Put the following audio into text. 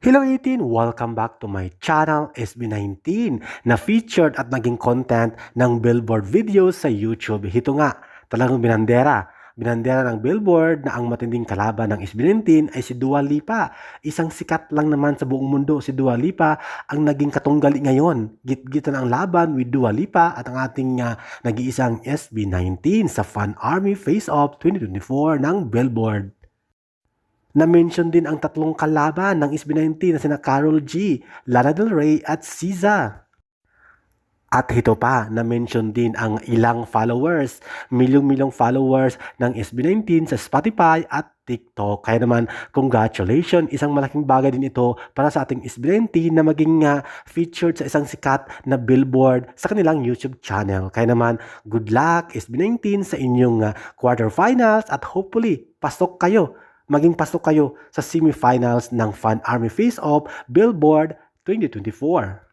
Hello 18! Welcome back to my channel SB19 na featured at naging content ng Billboard videos sa YouTube. Ito nga, talagang binandera. Binandera ng Billboard na ang matinding kalaban ng SB19 ay si Dua Lipa. Isang sikat lang naman sa buong mundo si Dua Lipa ang naging katunggali ngayon. Git-gitan ang laban with Dua Lipa at ang ating uh, nag-iisang SB19 sa Fan Army Face Off 2024 ng Billboard. Na-mention din ang tatlong kalaban ng SB19 na sina Carol G, Lana Del Rey at SZA. At ito pa, na-mention din ang ilang followers, milyong-milyong followers ng SB19 sa Spotify at TikTok. Kaya naman, congratulations, isang malaking bagay din ito para sa ating SB19 na maging uh, featured sa isang sikat na billboard sa kanilang YouTube channel. Kaya naman, good luck SB19 sa inyong uh, quarterfinals at hopefully, pasok kayo maging pasok kayo sa semifinals ng Fan Army Face Off Billboard 2024.